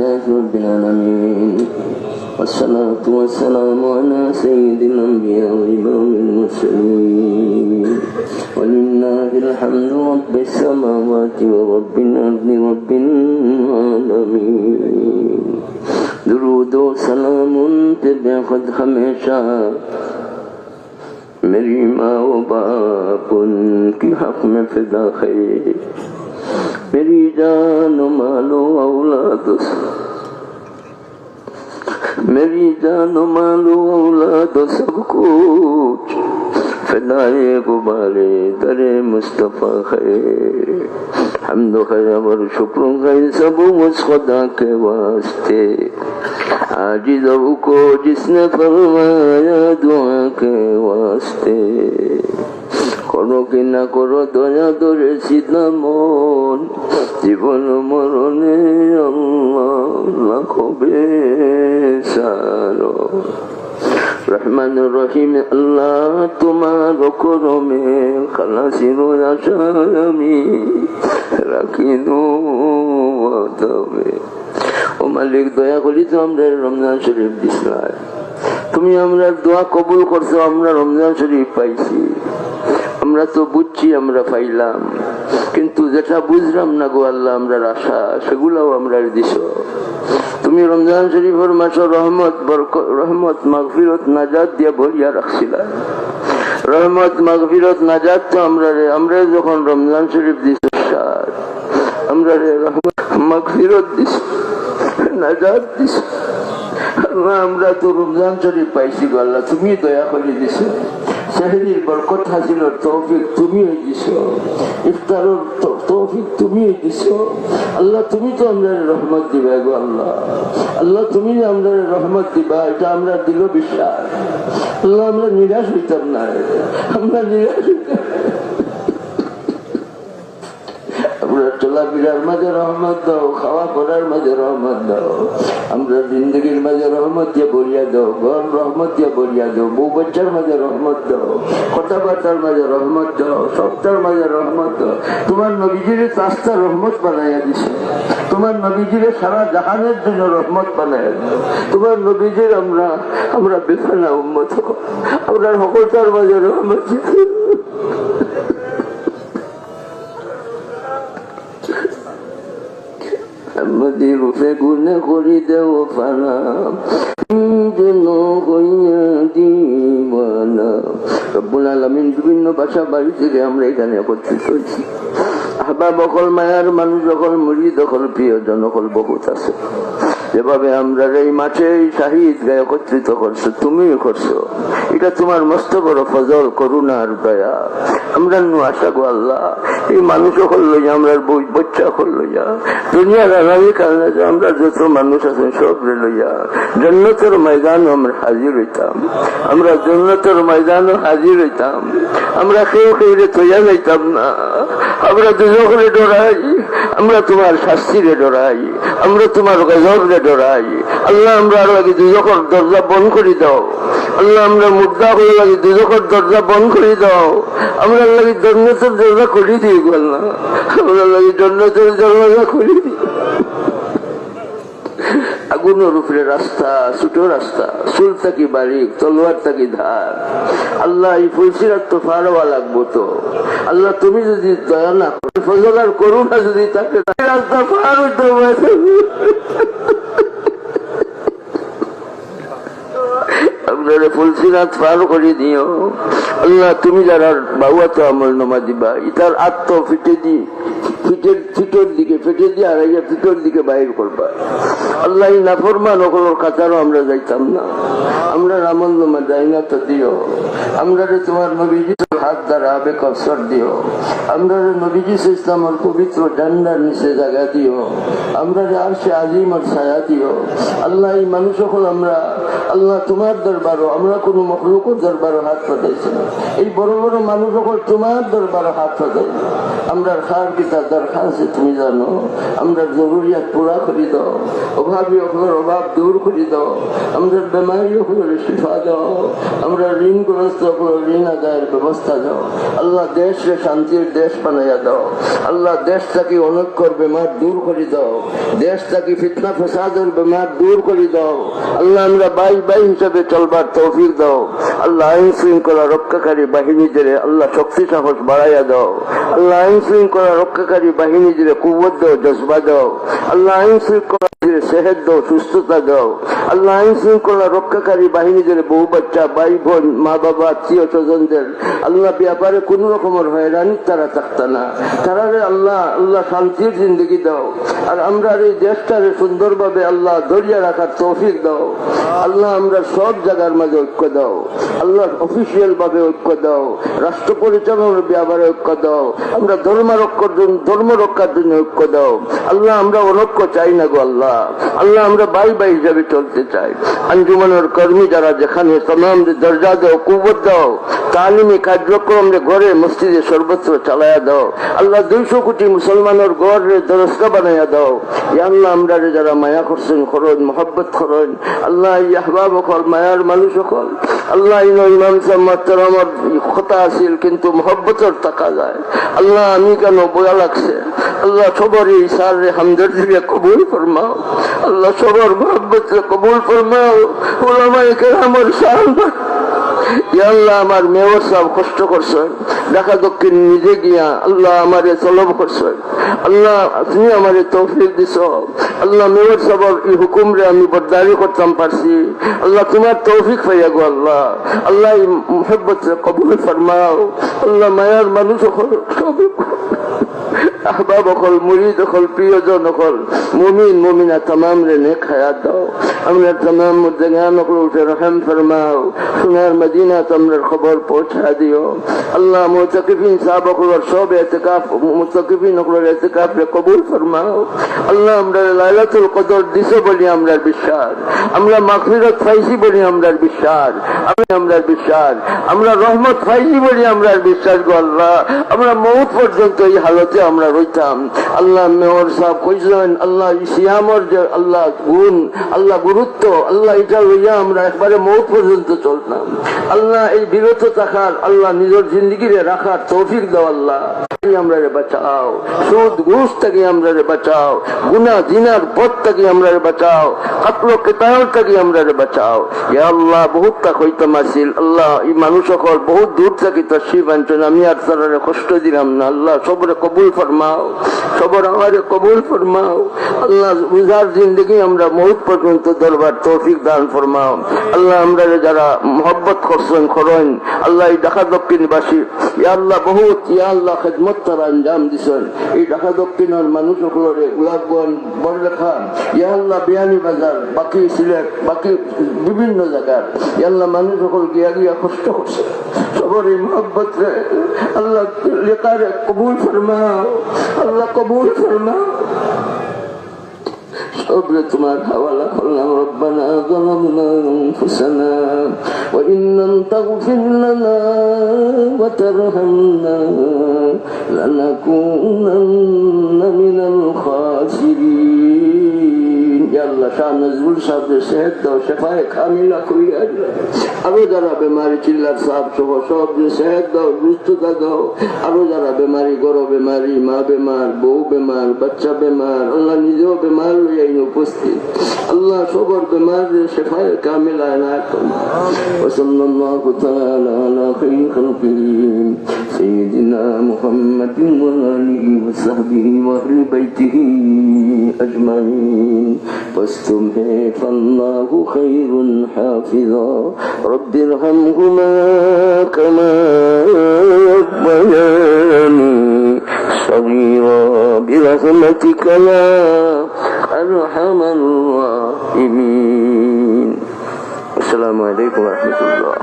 لله رب العالمين والصلاة والسلام على سيد الأنبياء وإمام المرسلين. ولله الحمد رب السماوات ورب الأرض رب العالمين. درود وسلام تبع قد ہمیشہ میری ماں و باپ ان کی حق میں فدا جان و مال و أولاد میری جان و مال و أولاد سب کچھ فدائے گبارے در مصطفیٰ ہے حمد و خیر اور شکر ہے سب اس خدا کے واسطے. عاجزوں کو جس نے فرمایا دعا کے واسطے. করো কি করো দয়া ধরে সীতা মন। জীবন মরণে রাখবে সারো। রহমান রহিম, আল্লাহ তোমার করমে খালাসির আমি রাখিল তবে ও মালিক, দয়া করি তো আমরা রমজান শরীফ দিস তুমি আমরা দোয়া কবুল করছ, আমরা রমজান শরীফ পাইছি। আমরা তো বুঝছি, আমরা পাইলাম। কিন্তু যেটা বুঝলাম না গো আল্লাহ আমরা আশা, সেগুলাও আমরা দিস তুমি রমজান শরীফের মাস রহমত রহমত, মাগফিরত নাজাদ দিয়া ভরিয়া রাখছিলা। রহমত, মাগফিরত নাজাদ তো আমরা রে আমরা যখন রমজান শরীফ দিস আমরা রহমত, মাগফিরত দিস নাজাদ দিস আমরা তো রমজান শরীফ পাইছি গো আল্লাহ তুমি দয়া করে দিছো। শাহরির বরকত হাসিলের তৌফিক তুমি দিছ। ইফতারের তৌফিক তুমি দিছ। আল্লাহ তুমি তো আমরা রহমত দিবা গো আল্লাহ। আল্লাহ তুমি আমরা রহমত দিবা, এটা আমরা দিল বিশ্বাস। আল্লাহ, আমরা নিরাশ হইতাম না। আমরা নিরাশ হইতাম। চলাফেরার মাঝে রহমত দাও, খাওয়া করার মাঝে রহমত দাও। আমরা জিন্দগির মাঝে রহমত দিয়ে বলিয়া দাও ঘর রহমত দিয়ে বলিয়া দাও বউ বাচ্চার মাঝে রহমত দাও, কথাবার্তার মাঝে রহমত দাও সপ্তাহের মাঝে রহমত দাও। তোমার নবীজির রাস্তা রহমত বানাইয়া দিছে। তোমার নবীজির সারা জাহানের জন্য রহমত বানাইয়া দাও তোমার নবীজির আমরা আমরা বেফানা উন্মত আমরা সকলটার মাঝে রহমত গুণে করি দিবানা। বিভিন্ন বাসা বাড়ি থেকে আমরা এখানে একত্রিত হয়েছি। আহবাব বকল, মায়ার মানুষ যখন মুড়ি দখল প্রিয়জন জনকল বহুত আছে। যেভাবে আমরা এই মাঠে এই শাহিদ গায়ে একত্রিত করছ তুমিও করছ। এটা তোমার মস্ত বড় ফজল করুণা আর দয়া। আমরা নু আশা গো আল্লাহ, এই মানুষ হল লইয়া আমরা বাচ্চা হল লইয়া দুনিয়ার আগামী কারণে আমরা যত মানুষ আছেন, সব রে লইয়া। জন্নতের ময়দান আমরা হাজির হইতাম। আমরা জন্নতের ময়দানও হাজির হইতাম। আমরা কেউ কেউ রে তৈয়া যাইতাম না। আমরা দুজনে ডরাই, আমরা তোমার শাস্তিরে ডরাই, আমরা তোমার গজবরে ডরাই। আল্লাহ, আমরা লাগে দুজকর দরজা বন্ধ করে দাও। আল্লাহ, আমরা মুদ্রা করে লাগে দুজকর দরজা বন্ধ করে দাও। আমরা লাগে জন্নতের দরজা খুলি দিই না আমরা লাগে জন্নতের দরজা খুলি দিই। আগুনের উপরে রাস্তা, ছোট রাস্তা, চুল থাকি বাড়ি তলোয়ার থাকি ধার। আল্লাহ এই ফুলসিরাত তো ফারওয়া লাগবো তো। আল্লাহ তুমি যদি দয়া না ফজল আর করুণা যদি তাকে রাস্তা পার হইতে আপনারা ফুলসিরাত পার করে দিও। আল্লাহ, তুমি যারা বাবুয়া তো আমল নমা দিবা, ইতার আত্ম ফিটে দি, ফিটের ফিটোর দিকে, ফিটে দিয়ে আড়াইয়া ফিটোর দিকে বাইর করবা। আল্লাহ নাফরমান ওগুলোর কাতারও আমরা যাইতাম না। আমরা আমল নমা যাই না তো দিও। আমরা তোমার নবীজি হাত দ্বারা আবেগ অবসর দিও। আমরা নবীজি ইসলামের পবিত্র ডান্ডার নিচে জায়গা দিও। আমরা আর সে আজিমর ছায়া দিও। আল্লাহ, এই মানুষ আমরা। আল্লাহ, তোমার দরবারও, আমরা কোনো মখলুকের দরবারও হাত পাঠাইছি না। এই বড় বড় মানুষ সকল তোমার দরবারও হাত পাঠাই আমরা খার পিতা দরখাস্ত তুমি জানো। আমরা জরুরিয়াত পুরা করে দাও। অভাবী অভাবের অভাব দূর করে দাও। আমরা বেমারি হলে শিফা দাও। আমরা ঋণগ্রস্ত ঋণ আদায়ের ব্যবস্থা দাও। আল্লাহ দেশে শান্তির দেশ বানাইয়া দাও। আল্লাহ দেশ থাকি অনৈক্যর বেমার দূর করে দাও। দেশ থাকি ফিতনা ফসাদের বেমার দূর করে দাও। আল্লাহ আমরা বাই বাই হিসাবে চলবার তৌফিক দাও। আল্লাহ আইন শৃঙ্খলা রক্ষাকারী বাহিনীদের আল্লাহ শক্তি, সাহস বাড়াইয়া দাও। আল্লাহ আইন শৃঙ্খলা রক্ষাকারী বাহিনীদের কুবত দাও, জজবা দাও। আল্লাহ আইন শৃঙ্খলা সেহেদ দাও, সুস্থতা দাও। আল্লাহ আইন শৃঙ্খলা রক্ষাকারী বহু বাচ্চা, ভাই, বোন, মা বাবা, আত্মীয় স্বজনদের। আল্লাহ ব্যাপারে কোন রকমের হয়রানি তারা না। তারা আল্লাহ আল্লাহ শান্তির জিন্দগি দাও। আর আমরা এই দেশটারে সুন্দরভাবে আল্লাহ রাখার তৌফিক দাও। আল্লাহ আমরা সব জায়গার মাঝে ঐক্য দাও। আল্লাহ অফিসিয়াল ভাবে ঐক্য দাও। রাষ্ট্র পরিচালনার ব্যাপারে ঐক্য দাও। আমরা ধর্ম রক্ষার জন্য ধর্ম রক্ষার জন্য ঐক্য দাও। আল্লাহ আমরা অনৈক্য চাই না গো আল্লাহ। আল্লাহ আমরা বাই বাই হিসাবে চলতে চাই। আঞ্জুমানের কর্মী যারা যেখানে তমাম দরজা দাও, কুবত দাও, তালিমি কার্যক্রম ঘরে মসজিদে সর্বত্র চালায়া দাও। আল্লাহ দুইশো কোটি মুসলমানের গড় দরস্কা বানাইয়া দাও। ইয়া আল্লাহ, আমরা রে যারা মায়া করছেন, খরচ, মোহব্বত খরচ আল্লাহ ইয়াহবাব অকল মায়ার মানুষ অকল আল্লাহ ইমাম সাহেব মাত্তর কথা আছিল কিন্তু মোহব্বতের টাকা যায়। আল্লাহ আমি কেন বয়া লাগছে? আল্লাহ সবর ইসার রে হামদর্দি কবুল ফরমাও। আল্লাহ সবর মোহব্বত রে কবুল ফরমাও। ওলামাই কেরামর শান আল্লাহ, আমার মেয়র সাহেব কষ্ট করছেন। ঢাকা দক্ষিণ নিজে গিয়া আল্লাহ আমারে তলব করছেন আল্লাহ তুমি আমারে তৌফিক দিছ। আল্লাহ মেয়র সাহেব এই হুকুম রে আমি বরদারি করতাম পারছি। আল্লাহ তোমার তৌফিক পাইয়া গো আল্লাহ। আল্লাহ এই মোহব্বত কবুল ফরমাও। আল্লাহ মায়ার মানুষ সব আহবাব অকল মুরিদ অকল প্রিয়জন অকল মুমিন, মুমিনা তমাম রে নেক হায়াত দাও। আমরা তমাম মুদ্দাগান অকল উঠে রহম ফরমাও। সোনার মদিনা তোমরা খবর পৌঁছা দিও। আল্লাহ সাহাব অকলর সব এতেকাফ মুতাকিফিন অকলর এতেকাফ রে কবুল ফরমাও। আল্লাহ আমরা লাইলাতুল কদর দিছে বলি আমরা বিশ্বাস। আমরা মাগফিরাত পাইছি বলি আমরা বিশ্বাস। আমি আমরা বিশ্বাস। আমরা রহমত পাইছি বলি আমরা বিশ্বাস গো আল্লাহ। আমরা মৌত পর্যন্ত এই হালতে আমরা রইতাম। আল্লাহ মেয়র সাহেব কইছেন, আল্লাহ সিয়ামর যে আল্লাহ গুণ, আল্লাহ গুরুত্ব, আল্লাহ এটা লইয়া আমরা একবারে মৌত পর্যন্ত চলতাম। আল্লাহ এই বিরত থাকার, আল্লাহ নিজের জিন্দগিরে রাখার তৌফিক দাও আল্লাহ। আমরা রে বাঁচাও। সুদ, ঘুষ থেকে আমরা বাঁচাও। গুনা দিনার পথ থেকে আমরা বাঁচাও। থেকে আমরা বাঁচাও। আল্লাহ, বহুত তা কইতাম আসিল। আল্লাহ, এই মানুষ সকল বহুত দূর থেকে আমি আর কষ্ট দিলাম না। আল্লাহ, সবরে কবুল ফরমাও। সবর আমারে কবুল ফরমাও। আল্লাহ আমরা মহুত পর্যন্ত দরবার তৌফিক দান ফরমাও। আল্লাহ, আমরা যারা মহব্বত করছেন, করেন, আল্লাহ ঢাকা দক্ষিণবাসী, ইয়া আল্লাহ বহুত, ইয়া আল্লাহ তারা আঞ্জাম দিছেন। এই ঢাকা দক্ষিণের মানুষ সকলের গোলাপগঞ্জ বড়লেখা ইয়াল্লা বিয়ানী বাজার, বাকি সিলেট, বাকি বিভিন্ন জায়গার। ইয়াল্লা মানুষ সকল গিয়া গিয়া কষ্ট করছে। সবর রে। আল্লাহ লেখারে কবুল ফরমা আল্লাহ কবুল ফরমাও। صبرت ما حول ربنا ظلمنا أنفسنا وإن لم تغفر لنا وترحمنا لنكونن من الخاسرين. يا الله শাহ নজরুল সাহেবের সেহেদ দাও শেফায় কামিলা করিয়া আরো যারা বেমারি চিল্লার সাহেব সহ সব যে সেহেদ দাও সুস্থতা দাও আরো যারা বেমারি গরো বেমারি মা বেমার বউ বেমার বাচ্চা বেমার আল্লাহ নিজেও বেমার লইয়া উপস্থিত আল্লাহ সবর বেমার শেফায় কামিলা এনায়ত وصلى الله تعالى على خير خلقه سيدنا محمد وآله وصحبه وأهل بيته أجمعين. واستمه فالله خير حافظا. رب ارحمهما كما ربياني. صغيرا برحمتك يا أرحم الراحمين. السلام عليكم ورحمة الله.